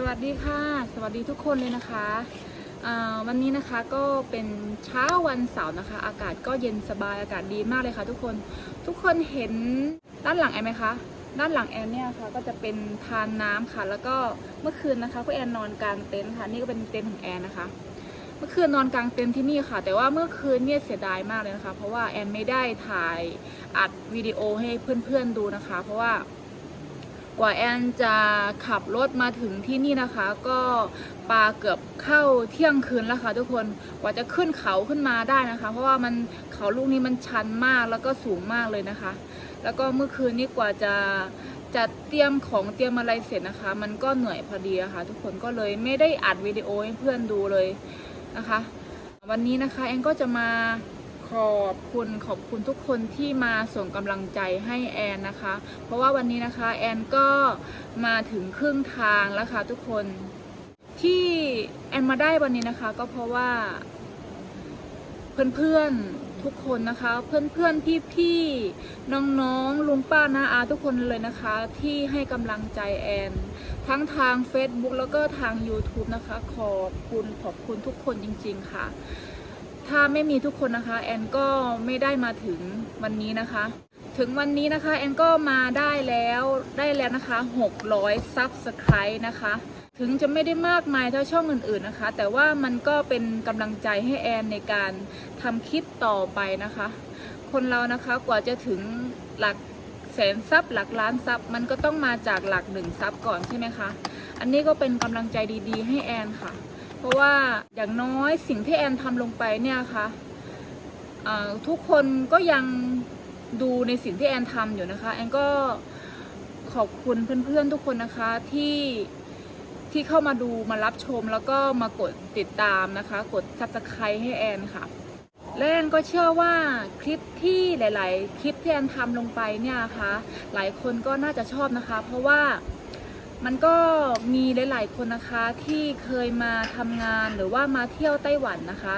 สวัสดีค่ะ สวัสดีทุกคนเลยนะคะวันนี้นะคะก็เป็นเช้าวันเสาร์นะคะ อากาศก็เย็นสบายอากาศดีมากเลยค่ะ ทุกคนทุกคนเห็นด้านหลังแอนไหมคะด้านหลังแอนเนี่ยค่ะก็จะเป็นทานน้ำค่ะ แล้วก็เมื่อคืนนะคะคุณแอนนอนกลางเต็นท์ค่ะนี่ก็เป็นเต็นท์ของแอนนะคะ เมื่อคืนนอนกลางเต็นท์ที่นี่ค่ะ แต่ว่าเมื่อคืนเนี่ยเสียดายมากเลยนะคะ เพราะว่าแอนไม่ได้ถ่ายอัดวิดีโอให้เพื่อนๆดูนะคะ เพราะว่า กว่าแอนจะขับรถมาถึงที่นี่นะคะ ก็ปาเกือบเข้าเที่ยงคืนแล้วค่ะทุกคนกว่าจะขึ้นเขาขึ้นมาได้นะคะ เพราะว่ามันเขาลูกนี้มันชันมากแล้วก็สูงมากเลยนะคะ แล้วก็เมื่อคืนนี้กว่าจะจัดเตรียมของเตรียมอะไรเสร็จนะคะ มันก็เหนื่อยพอดีะค่ะ ทุกคนก็เลยไม่ได้อัดวิดีโอให้เพื่อนดูเลยนะคะ วันนี้นะคะแอนก็จะมา ขอบคุณขอบคุณทุกคนที่มาส่งกำลังใจให้แอนนะคะ เพราะว่าวันนี้นะคะแอนก็มาถึงครึ่งทางแล้วค่ะทุกคนที่แอนมาได้วันนี้นะคะ ก็เพราะว่า เพื่อนๆทุกคนนะคะ เพื่อนๆพี่ๆน้องๆลุงป้าน้าอาทุกคนเลยนะคะ ที่ให้กำลังใจแอน ทั้งทาง Facebook แล้วก็ทาง YouTube นะคะ ขอบคุณขอบคุณทุกคนจริง ๆ ค่ะ ถ้าไม่มีทุกคนนะคะ แอนก็ไม่ได้มาถึงวันนี้นะคะ ถึงวันนี้นะคะ แอนก็มาได้แล้วได้แล้วนะคะ 600 Subscribe นะคะ ถึงจะไม่ได้มากมายเท่าช่องอื่นๆนะคะ แต่ว่ามันก็เป็นกำลังใจให้แอนในการทำคลิปต่อไปนะคะ คนเรานะคะกว่าจะถึงหลักแสนซับหลักล้านซับมันก็ต้องมาจากหลักหนึ่งซับก่อนใช่ไหมคะ อันนี้ก็เป็นกำลังใจดีๆ ให้แอนค่ะ ราะว่าอย่างน้อยสิ่งที่แอนทำลงไปเนี่ยค่ะอ่าทุกคนก็ยังดูในสิ่งที่แอนทำอยู่นะคะ แอนก็ขอบคุณเพื่อนๆทุกคนนะคะที่ที่เข้ามาดูมารับชมแล้วก็มากดติดตามนะคะ กด subscribe ให้แอนค่ะ และแอนก็เชื่อว่าคลิปที่หลาย ๆ คลิปที่แอนทำลงไปเนี่ยนะคะหลายคนก็น่าจะชอบนะคะ เพราะว่า มันก็มีหลาย ๆ คนนะคะที่เคยมาทำงานหรือว่ามาเที่ยวไต้หวันนะคะ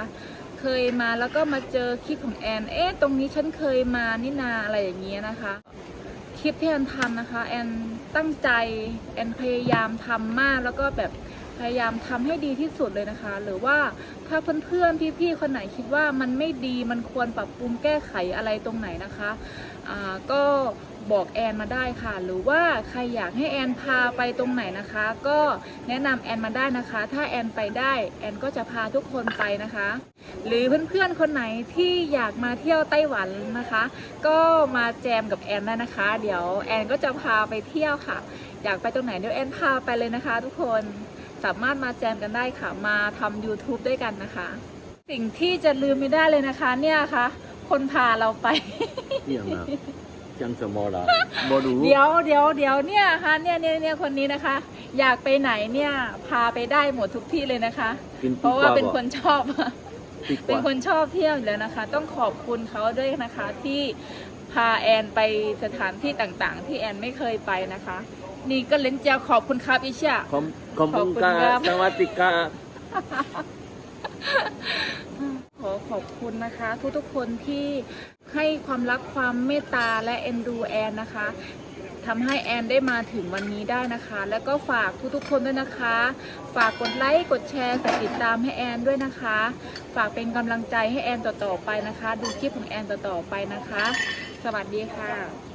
เคยมาแล้วก็มาเจอคลิปของแอน เอ๊ะตรงนี้ฉันเคยมานี่นาอะไรอย่างเงี้ยนะคะ คลิปที่แอนทำนะคะแอนตั้งใจแอนพยายามทำมากแล้วก็แบบพยายามทำให้ดีที่สุดเลยนะคะ หรือว่าถ้าเพื่อนๆพี่ๆคนไหนคิดว่ามันไม่ดีมันควรปรับปรุงแก้ไขอะไรตรงไหนนะคะอ่าก็ บอกแอนมาได้ค่ะ หรือว่าใครอยากให้แอนพาไปตรงไหนนะคะ ก็แนะนำแอนมาได้นะคะ ถ้าแอนไปได้แอนก็จะพาทุกคนไปนะคะ หรือเพื่อนๆคนไหนที่อยากมาเที่ยวไต้หวันนะคะ ก็มาแจมกับแอนได้นะคะ เดี๋ยวแอนก็จะพาไปเที่ยวค่ะ อยากไปตรงไหนเดี๋ยวแอนพาไปเลยนะคะ ทุกคนสามารถมาแจมกันได้ค่ะ มาทำ YouTube ด้วยกันนะคะ สิ่งที่จะลืมไม่ได้เลยนะคะ เนี่ยค่ะ คนพาเราไปนี่ยนะ ยังสมอละบอดูเดี๋ยวเดี๋ยวเดี๋ยวเนี่ยค่ะเนี่ยเนี่ยเนี่ยคนนี้นะคะ อยากไปไหนเนี่ยพาไปได้หมดทุกที่เลยนะคะ เพราะว่าเป็นคนชอบ เป็นคนชอบเที่ยวอยู่แล้วนะคะ ต้องขอบคุณเขาด้วยนะคะที่พาแอนไปสถานที่ต่างๆ ที่แอนไม่เคยไปนะคะ นี่ก็เล่นเจียวขอบคุณครับอิชาขอบขอบคุณขอบคุณกาครับสวัสดิกาขอขอบคุณนะคะ ทุกๆคนที่ ให้ความรักความเมตตาและเอ็นดูแอนนะคะทำให้แอนได้มาถึงวันนี้ได้นะคะ แล้วก็ฝากทุกๆคนด้วยนะคะ ฝากกดไลค์กดแชร์กดติดตามให้แอนด้วยนะคะ ฝากเป็นกำลังใจให้แอนต่อๆไปนะคะ ดูคลิปของแอนต่อๆไปนะคะ สวัสดีค่ะ